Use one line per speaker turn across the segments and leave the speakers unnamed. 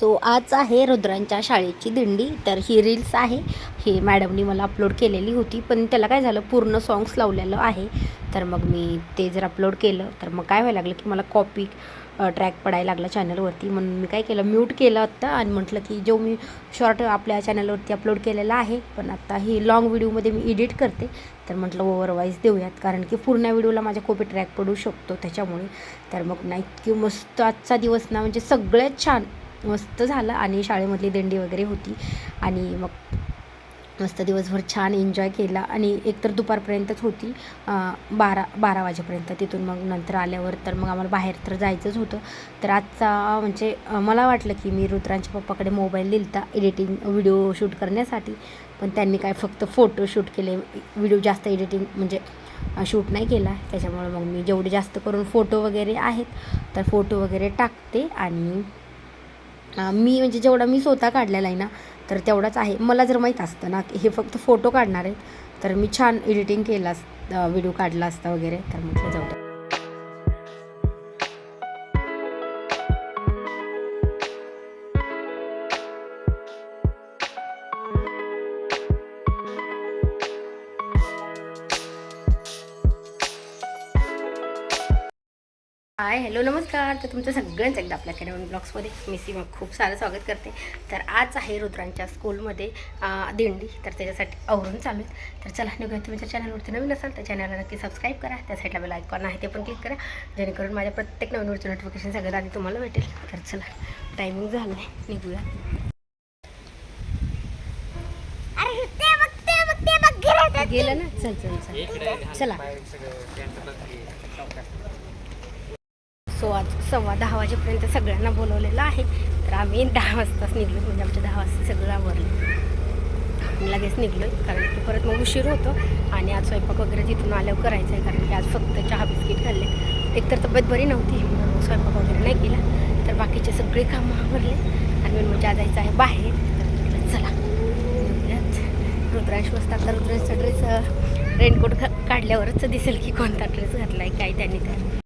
So आज आहे रुद्रांच्या शाळेची दिंडी तर ही रील्स आहे. हे मॅडमनी मला अपलोड केलेली होती पण त्याला काय झालं पूर्ण सॉंग्स लावलेलं आहे. तर मग मी ते जर अपलोड केलं तर मग काय व्हायला लागलं की मला कॉपी ट्रॅक पडायला लागला चॅनलवरती म्हणून मी काय केलं म्यूट केलं आत्ता आणि म्हटलं की जो मी शॉर्ट आपल्या चॅनलवरती अपलोड केलेला आहे पण आत्ता ही लाँग व्हिडिओमध्ये मी एडिट करते. तर म्हटलं ओव्हरवाईज देऊयात कारण की पूर्ण व्हिडिओला माझ्या कॉपी ट्रॅक पडू शकतो त्याच्यामुळे. तर मग ना इतकी मस्त आजचा दिवस ना म्हणजे सगळ्यात छान. मस्त झालं आणि शाळेमधली दिंडी वगैरे होती. आणि मग मस्त दिवसभर छान एन्जॉय केला. आणि एकतर दुपारपर्यंतच होती. बारा बारा वाजेपर्यंत तिथून मग नंतर आल्यावर तर मग आम्हाला बाहेर तर जायचंच होतं. तर आजचा म्हणजे मला वाटलं की मी रुद्रांच्या पप्पाकडे मोबाईल दिलता एडिटिंग व्हिडिओ शूट करण्यासाठी. पण त्यांनी काय फक्त फोटो शूट केले. व्हिडिओ जास्त एडिटिंग म्हणजे शूट नाही केला. त्याच्यामुळे मग मी जेवढे जास्त करून फोटो वगैरे आहेत तर फोटो वगैरे टाकते आणि मी म्हणजे जेवढा मी स्वतः काढलेला आहे ना तर तेवढाच आहे. मला जर माहीत असतं ना हे फक्त फोटो काढणार आहेत तर मी छान एडिटिंग केला असतं व्हिडिओ काढला असता वगैरे तर म्हटलं जाऊ हाय हॅलो नमस्कार. तर तुमचं सगळ्यांचं एकदा आपल्या अकॅडमी ब्लॉग्समध्ये मी सीमा खूप सारं स्वागत करते. तर आज आहे रुद्रांच्या स्कूलमध्ये दिंडी. तर त्याच्यासाठी आवरून चालू आहे. तर चला निघूया. तुम्ही जर चॅनलवरती नवीन असाल तर चॅनलला नक्की सबस्क्राईब करा. त्या साईडला बेल आयकॉन आहे ते पण क्लिक करा. जेणेकरून माझ्या प्रत्येक नवीन व्हिडिओचं नोटिफिकेशन सगळ्यात आधी तुम्हाला भेटेल. तर चला टायमिंग झालं आहे. निघूया. गेलं ना? चल चल चल. चला. सो आज सव्वा दहा वाजेपर्यंत सगळ्यांना बोलवलेलं आहे. तर आम्ही दहा वाजताच निघलो. म्हणजे आमच्या दहा वाजता सगळं आवरलं. आम्ही लगेच निघलो. कारण की परत मग उशीर होतो आणि आज स्वयंपाक वगैरे तिथून आल्यावर करायचं आहे. कारण की आज फक्त चहा बिस्किट खाल्ले. एकतर तब्येत बरी नव्हती. म्हणून स्वयंपाक वगैरे नाही केला. तर बाकीचे सगळे कामं आवरले. आणि मी म्हणजे जायचं आहे बाहेर. तर म्हटलं चला. निघूयात. रुद्रांश मस्त आता ड्रेस रेनकोट काढल्यावरच दिसेल की कोणता ड्रेस घातला आहे काय त्यांनी काय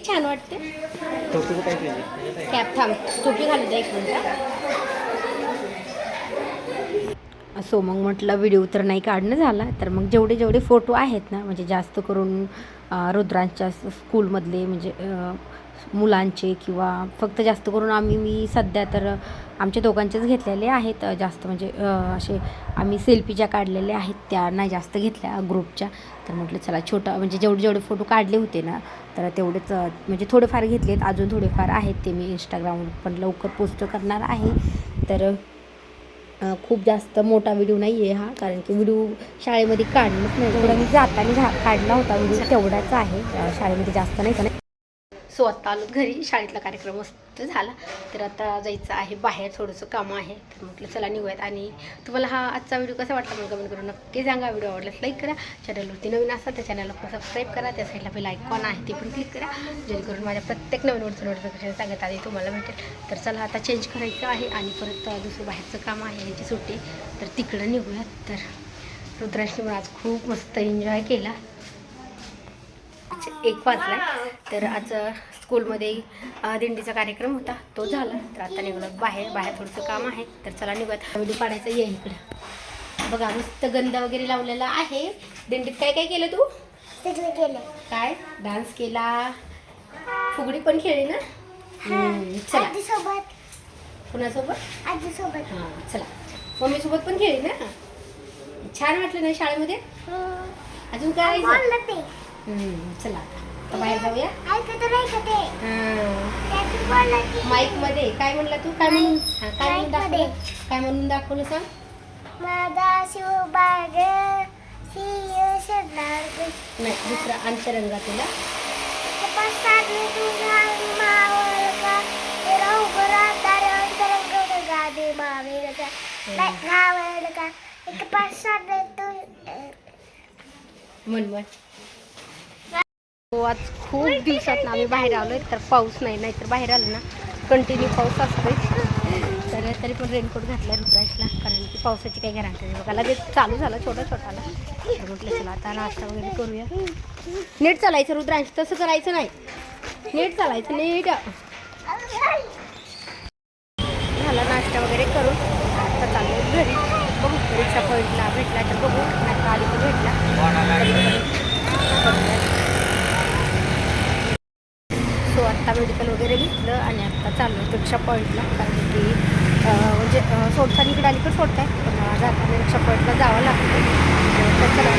ते छान वाटते. कॅप थांब टोपी घालू एक मिनिट. असो मग म्हटलं व्हिडिओ तर नाही काढणं झाला तर मग जेवढे जेवढे फोटो आहेत ना म्हणजे जास्त करून रुद्रांच्या स्कूलमधले म्हणजे मुलांचे किंवा फक्त जास्त करून आम्ही मी सध्या तर आमच्या दोघांचेच घेतलेले आहेत जास्त म्हणजे असे आम्ही सेल्फी ज्या काढलेल्या आहेत त्या नाही जास्त घेतल्या ग्रुपच्या. तर म्हटलं चला छोटा म्हणजे जेवढे जेवढे फोटो काढले होते ना तर तेवढेच म्हणजे थोडेफार घेतलेत अजून थोडेफार आहेत ते मी इंस्टाग्रामवर पण लवकर पोस्ट करणार आहे. तर खूप जास्त मोठा व्हिडिओ नाही आहे हा कारण की व्हिडिओ शाळेमध्ये काढणंच नाही. तेवढा मी जाताना काढला होता व्हिडिओ तेवढाच आहे. शाळेमध्ये जास्त नाही का सो आत्ता आलो घरी शाळेतला कार्यक्रम मस्त झाला. तर आता जायचं आहे बाहेर थोडंसं कामं आहे. तर म्हटलं चला निघूयात. आणि तुम्हाला हा आजचा व्हिडिओ कसा वाटला मला कमेंट करून नक्की सांगा. व्हिडिओ आवडल्यास लाईक करा. चॅनलवरती नवीन असतात त्या चॅनलला पण सबस्क्राईब करा. त्या साईडला बेल आयकॉन आहे ते पण क्लिक करा. जेणेकरून माझ्या प्रत्येक नवीन वरचं नोटिफिकेशन सांगत आधी तुम्हाला भेटेल. तर चला आता चेंज करायचं आहे आणि परत दुसरं बाहेरचं काम आहे. याची सुट्टी. तर तिकडं निघूयात. तर रुद्राशने आज खूप मस्त एन्जॉय केला. एक वाजला. तर आज स्कूलमध्ये दिंडीचा कार्यक्रम होता. तो झाला. तर आता निघलो बाहेर. बाहेर थोडंसं काम आहे. तर चला निघूयात. व्हिडिओ काढायचा. ये इकडं. बघा मस्त गंध वगैरे लावलेला आहे. दिंडीत काय काय केलं तू?
केलं.
काय? डान्स केला. फुगडी पण खेळली ना? चला. कुणासोबत? हां चला. मम्मीसोबत पण खेळली ना? छान वाटलं ना शाळेमध्ये? अजून काय? चला. आता बाहेर जाऊया. हां माईकमध्ये. काय म्हणला तू? काय म्हणून? हा, काय म्हणून. दाखवलं? काय म्हणून दाखवलं सांग?
माझा शिवबाग
नाही दुसरा अंतरंगा तुला.
पसारले तुझा
हो आज खूप दिवसात आम्ही बाहेर आलोय तर पाऊस नाही नाहीतर बाहेर आलो ना कंटिन्यू पाऊस असतोय. तर तरी पण रेनकोट घातला रुद्राशला कारण की पावसाची काही गॅरंटी नाही. बघा लगेच चालू झाला छोटा छोटाला. तर म्हटलं चला आता नाश्ता वगैरे करूया. नीट चालायचं रुद्रांश तसं करायचं नाही. नीट चालायचं नीट. झाला नाश्ता वगैरे करून आता चाललो घरी. बघू रिक्षा पॉईंटला भेटला तर बघू नाही आली तर भेटला सो आत्ता मेडिकल वगैरे घेतलं आणि आत्ता चाललो रिक्षा पॉईंटला कारण की म्हणजे सोडताना इकडे तर सोडताय. पण जाताना रिक्षा पॉईंटला जावं लागतं. तर चला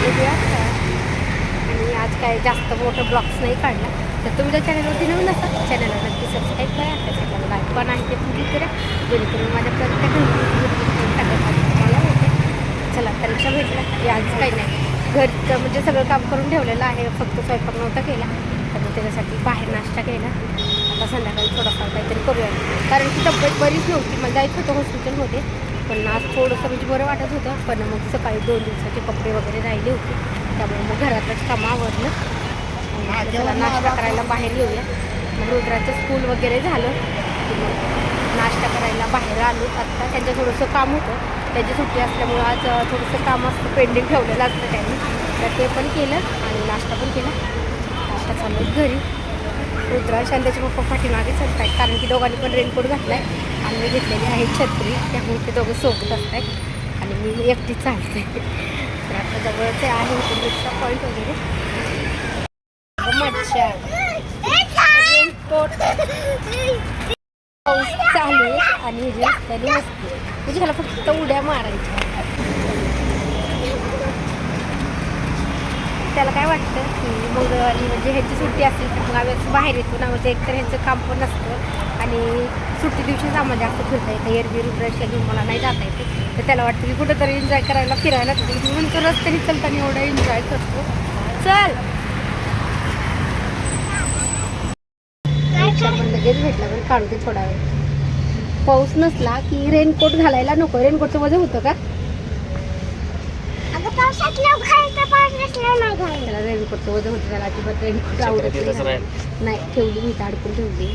आणि आज काय जास्त मोठं ब्लॉग्स नाही काढला. तर तुम्ही जर चॅनलवरती नवीन असाल चॅनलला नक्की सबस्क्राईब करा. त्यासाठी लाईक पण आहे ते तुम्ही करा. जेणेकरून माझ्या प्रत्येक घरी टाकत तुम्हाला होते चला रिक्षा भेटला आज काही नाही. घरचं म्हणजे सगळं काम करून ठेवलेलं आहे. फक्त स्वयंपाक नव्हता केला. मग त्याच्यासाठी बाहेर नाश्ता केला. आता संध्याकाळी थोडाफार काहीतरी करूया. कारण की तब्येत बरीच नव्हती. मला जायचं होतं हॉस्पिटलमध्ये पण आज थोडंसं म्हणजे बरं वाटत होतं. पण मग सकाळी दोन दिवसाचे कपडे वगैरे राहिले होते. त्यामुळे मग घरातच कामं आवडलं नाश्ता करायला बाहेर येऊया. मग रुद्राचं स्कूल वगैरे झालं. नाश्ता करायला बाहेर आलो. आत्ता त्यांचं थोडंसं काम होतं. त्याची सुट्टी असल्यामुळं आज थोडंसं काम असतं पेंडिंग ठेवलेलं असतं त्यांनी. तर ते पण केलं आणि नाश्ता पण केला. चाललो घरी. रुद्रांश आणि त्याचे पप्पा पाठीमागेच असतात कारण की दोघांनी पण रेनकोट घातला आहे आणि मी घेतलेली आहे छत्री. त्यामुळे ते दोघं सोबत असतात आणि मी एकटी चालते. तर आता जवळच आहे इथे रिक्षा पॉईंट वगैरे. मच्छा रेनकोट पाऊस चालू आहे आणि हे जे रस्त्याने असते म्हणजे ह्याला फक्त उड्या मारायच्या त्याला काय वाटतं की मंगळवारी म्हणजे ह्याची सुट्टी असेल तर मग आम्ही असं बाहेर येतो ना म्हणजे एकतर ह्यांचं काम पण नसतं आणि सुट्टी दिवशीच आम्हाला जास्त फिरता येतं एरवी रुद्राच्या घेऊन मला नाही जाता येते. तर त्याला वाटतं की कुठंतरी एन्जॉय करायला फिरायला तर म्हणतो रस्त्याने चलताना एवढा एन्जॉय करतो. चल! लगेच भेटला पण काढू दे थोडा वेळ. पाऊस नसला की रेनकोट घालायला नको. रेनकोटचं वजन होतं का? त्याला रेनकोटचं वजन होतं त्याला अजिबात रेनकोट आवडत नाही. ठेवली मी अडकून ठेवली.